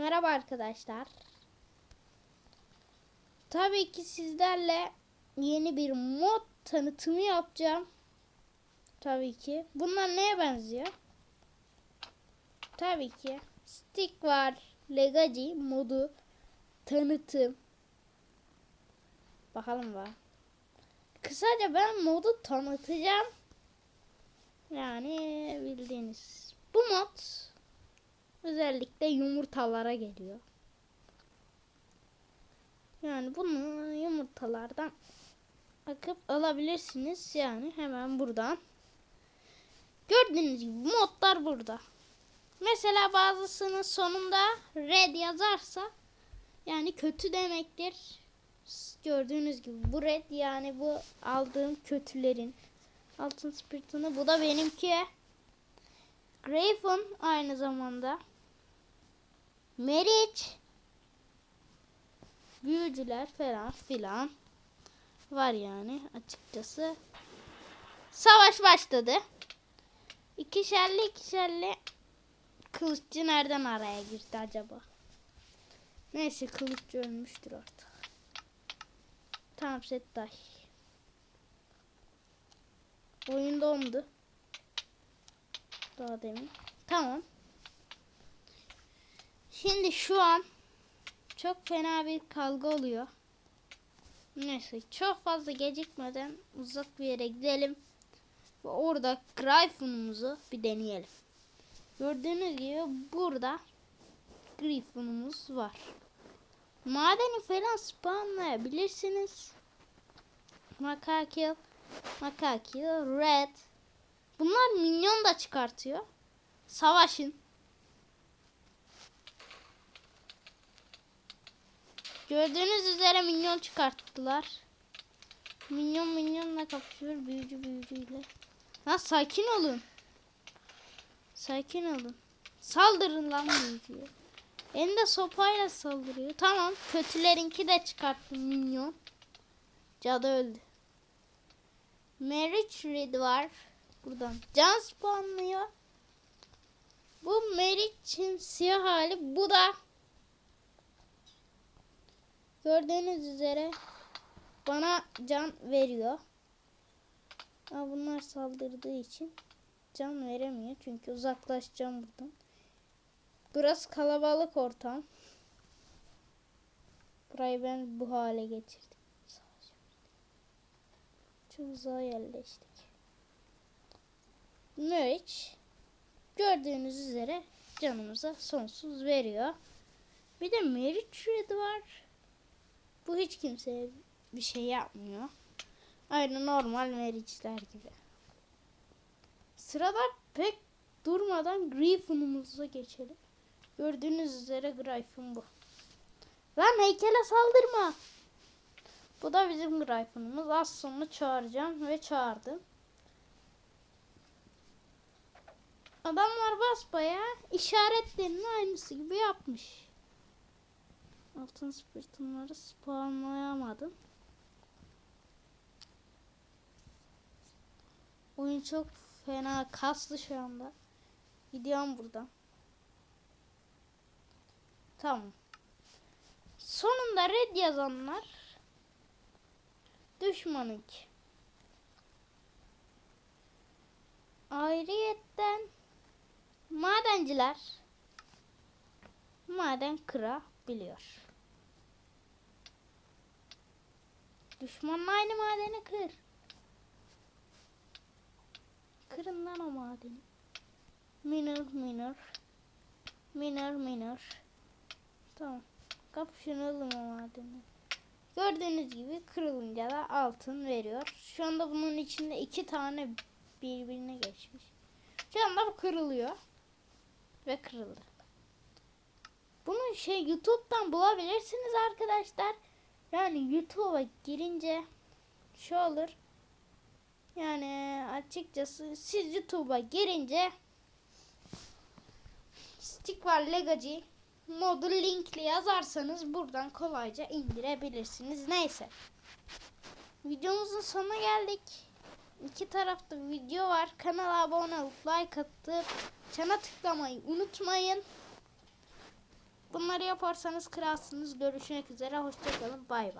Merhaba arkadaşlar. Tabii ki sizlerle yeni bir mod tanıtımı yapacağım. Tabii ki. Bunlar neye benziyor? Tabii ki. Stick var. Legacy modu tanıtım. Bakalım var. Kısaca ben modu tanıtacağım. Yani bildiğiniz. Bu mod özellikle yumurtalara geliyor. Yani bunu yumurtalardan akıp alabilirsiniz. Yani hemen buradan. Gördüğünüz gibi modlar burada. Mesela bazısının sonunda red yazarsa yani kötü demektir. Gördüğünüz gibi bu red yani bu aldığım kötülerin altın spiritini bu da benimki. Graven aynı zamanda. Meriç. Büyücüler falan filan. Var yani açıkçası. Savaş başladı. İkişerli ikişerli kılıççı nereden araya girdi acaba? Neyse kılıççı ölmüştür artık. Tamam set day. Oyun dondu. Daha demin. Tamam. Şimdi şu an çok fena bir kavga oluyor. Neyse çok fazla gecikmeden uzak bir yere gidelim. Ve orada Griffin'umuzu bir deneyelim. Gördüğünüz gibi burada Griffin'umuz var. Madeni falan spawnlayabilirsiniz. Makakil, Makakil, Red. Bunlar minyon da çıkartıyor. Savaşın. Gördüğünüz üzere minyon çıkarttılar. Minyon minyonla kapışıyor büyücü büyücüyle. Lan sakin olun. Sakin olun. Saldırın lan büyücüye. Elinde sopayla saldırıyor. Tamam. Kötülerinki de çıkarttı minyon. Cadı öldü. Marriage Red var. Buradan can spawnlıyor. Bu Meriç'in siyah hali. Bu da gördüğünüz üzere bana can veriyor. Ama bunlar saldırdığı için can veremiyor. Çünkü uzaklaşacağım buradan. Burası kalabalık ortam. Burayı ben bu hale getirdim. Çok uzağa yerleştik. Meriç gördüğünüz üzere canımıza sonsuz veriyor. Bir de Meriç Red var. Bu hiç kimseye bir şey yapmıyor. Aynı normal Meriçler gibi. Sırada pek durmadan Griffin'umuza geçelim. Gördüğünüz üzere Griffin bu. Lan heykele saldırma. Bu da bizim Griffin'ımız. Az sonra çağıracağım ve çağırdım. Adamlar basbaya işaretlerinin aynısı gibi yapmış. Altın spiritumları spawnlayamadım. Oyun çok fena kaslı şu anda. Gidiyorum buradan. Tamam. Sonunda red yazanlar düşmanınki. Ayrıyetten madenciler maden kırabiliyor. Düşmanın aynı madeni kır. Kırın lan o madeni. Minor minor. Minor minor. Tamam. Kapışın o madeni. Gördüğünüz gibi kırılınca da altın veriyor. Şu anda bunun içinde iki tane birbirine geçmiş. Şu anda bu kırılıyor. Ve kırıldı. Bunu şey YouTube'dan bulabilirsiniz arkadaşlar. Yani YouTube'a girince şu olur. Yani açıkçası siz YouTube'a girince Stick var Legacy modu linkli yazarsanız buradan kolayca indirebilirsiniz. Neyse. Videomuzun sonuna geldik. İki tarafta video var. Kanala abone olup like atıp çana tıklamayı unutmayın. Bunları yaparsanız kralsınız. Görüşmek üzere. Hoşçakalın. Bay bay.